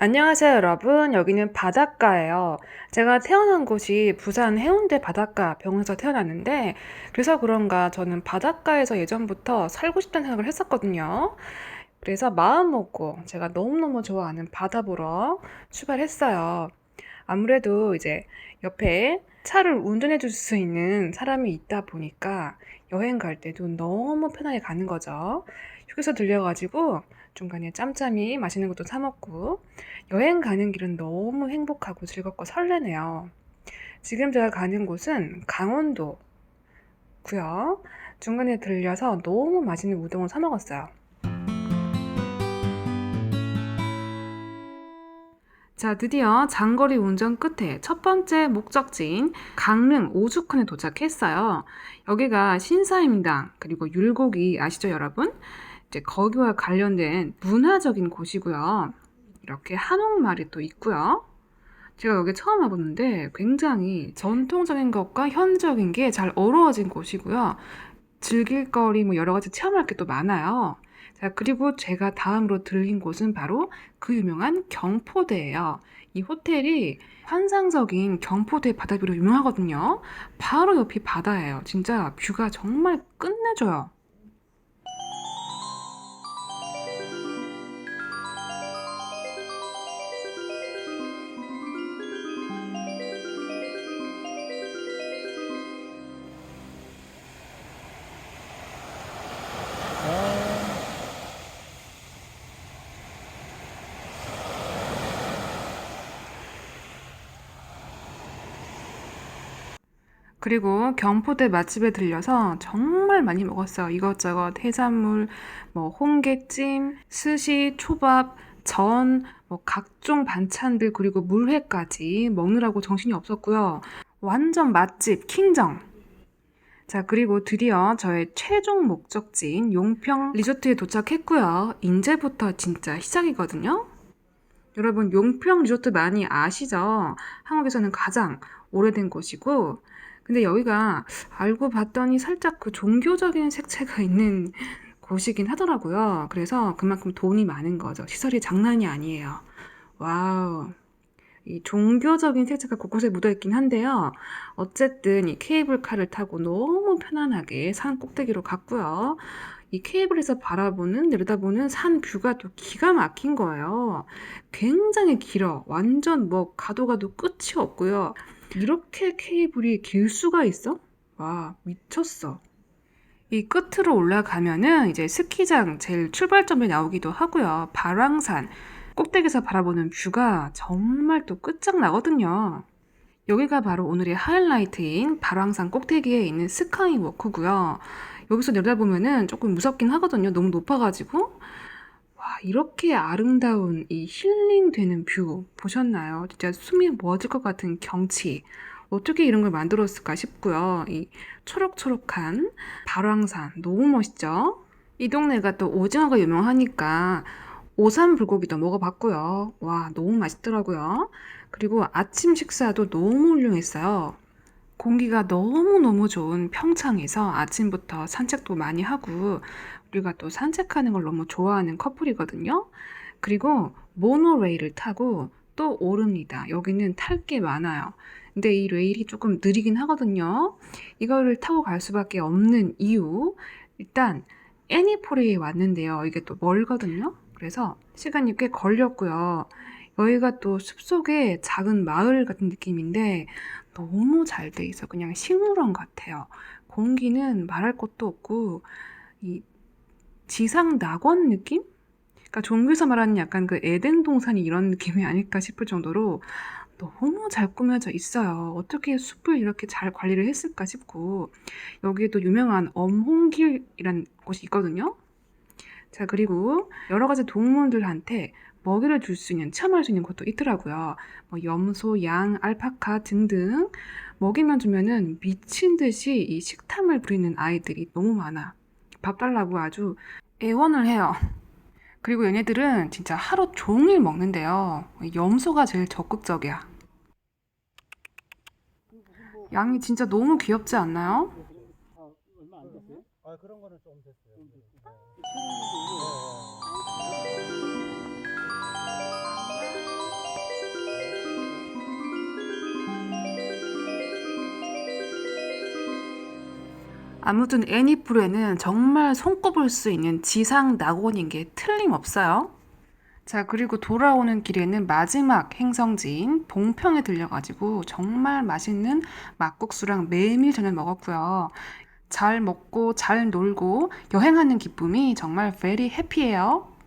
안녕하세요, 여러분. 여기는 바닷가예요. 제가 태어난 곳이 부산 해운대 바닷가 병원에서 태어났는데, 그래서 그런가 저는 바닷가에서 예전부터 살고 싶다는 생각을 했었거든요. 그래서 마음 먹고 제가 너무너무 좋아하는 바다 보러 출발했어요. 아무래도 이제 옆에 차를 운전해 줄 수 있는 사람이 있다 보니까 여행 갈 때도 너무 편하게 가는 거죠. 휴게소 들려가지고 중간에 짬짬이 맛있는 것도 사 먹고 여행 가는 길은 너무 행복하고 즐겁고 설레네요. 지금 제가 가는 곳은 강원도 고요. 중간에 들려서 너무 맛있는 우동을 사 먹었어요. 자, 드디어 장거리 운전 끝에 첫 번째 목적지인 강릉 오죽헌에 도착했어요. 여기가 신사임당 그리고 율곡이 아시죠, 여러분? 이제 거기와 관련된 문화적인 곳이고요. 이렇게 한옥마을이 또 있고요. 제가 여기 처음 와보는데 굉장히 전통적인 것과 현적인 게 잘 어우러진 곳이고요. 즐길 거리 뭐 여러 가지 체험할 게 또 많아요. 자, 그리고 제가 다음으로 들린 곳은 바로 그 유명한 경포대예요. 이 호텔이 환상적인 경포대 바다뷰로 유명하거든요. 바로 옆이 바다예요. 진짜 뷰가 정말 끝내줘요. 그리고 경포대 맛집에 들려서 정말 많이 먹었어요. 이것저것 해산물, 뭐 홍게찜, 스시, 초밥, 전, 뭐 각종 반찬들 그리고 물회까지 먹느라고 정신이 없었고요. 완전 맛집 킹정. 자, 그리고 드디어 저의 최종 목적지인 용평 리조트에 도착했고요. 이제부터 진짜 시작이거든요. 여러분, 용평 리조트 많이 아시죠? 한국에서는 가장 오래된 곳이고, 근데 여기가 알고 봤더니 살짝 그 종교적인 색채가 있는 곳이긴 하더라고요. 그래서 그만큼 돈이 많은 거죠. 시설이 장난이 아니에요. 와우. 이 종교적인 색채가 곳곳에 묻어 있긴 한데요. 어쨌든 이 케이블카를 타고 너무 편안하게 산 꼭대기로 갔고요. 이 케이블에서 바라보는, 내려다보는 산 뷰가 또 기가 막힌 거예요. 굉장히 길어. 완전 뭐 가도 가도 끝이 없고요. 이렇게 케이블이 길 수가 있어? 와, 미쳤어. 이 끝으로 올라가면은 이제 스키장 제일 출발점에 나오기도 하고요. 발왕산 꼭대기에서 바라보는 뷰가 정말 또 끝장나거든요. 여기가 바로 오늘의 하이라이트인 발왕산 꼭대기에 있는 스카이 워크고요. 여기서 내려다보면은 조금 무섭긴 하거든요. 너무 높아가지고. 와, 이렇게 아름다운 이 힐링되는 뷰 보셨나요? 진짜 숨이 멎을 것 같은 경치. 어떻게 이런 걸 만들었을까 싶고요. 이 초록초록한 발왕산 너무 멋있죠? 이 동네가 또 오징어가 유명하니까 오삼 불고기도 먹어봤고요. 와, 너무 맛있더라고요. 그리고 아침 식사도 너무 훌륭했어요. 공기가 너무너무 좋은 평창에서 아침부터 산책도 많이 하고, 우리가 또 산책하는 걸 너무 좋아하는 커플이거든요. 그리고 모노레일을 타고 또 오릅니다. 여기는 탈 게 많아요. 근데 이 레일이 조금 느리긴 하거든요. 이거를 타고 갈 수밖에 없는 이유. 일단 애니포레에 왔는데요. 이게 또 멀거든요. 그래서 시간이 꽤 걸렸고요. 여기가 또 숲속의 작은 마을 같은 느낌인데 너무 잘 돼 있어. 그냥 식물원 같아요. 공기는 말할 것도 없고 이 지상 낙원 느낌? 그러니까 종교에서 말하는 약간 그 에덴 동산이 이런 느낌이 아닐까 싶을 정도로 너무 잘 꾸며져 있어요. 어떻게 숲을 이렇게 잘 관리를 했을까 싶고 여기에 또 유명한 엄홍길이란 곳이 있거든요. 자, 그리고 여러 가지 동물들한테 먹이를 줄 수 있는, 체험할 수 있는 곳도 있더라고요. 뭐 염소, 양, 알파카 등등 먹이만 주면은 미친 듯이 이 식탐을 부리는 아이들이 너무 많아. 밥 달라고 아주 애원을 해요. 그리고 얘네들은 진짜 하루 종일 먹는데요. 염소가 제일 적극적이야. 양이 진짜 너무 귀엽지 않나요? 얼마 안 됐어요? 아 그런 거는 좀 됐어요. 아무튼 애니풀에는 정말 손꼽을 수 있는 지상 낙원인 게 틀림없어요. 자, 그리고 돌아오는 길에는 마지막 행성지인 봉평에 들려가지고 정말 맛있는 막국수랑 메밀 전을 먹었고요. 잘 먹고 잘 놀고 여행하는 기쁨이 정말 very happy예요.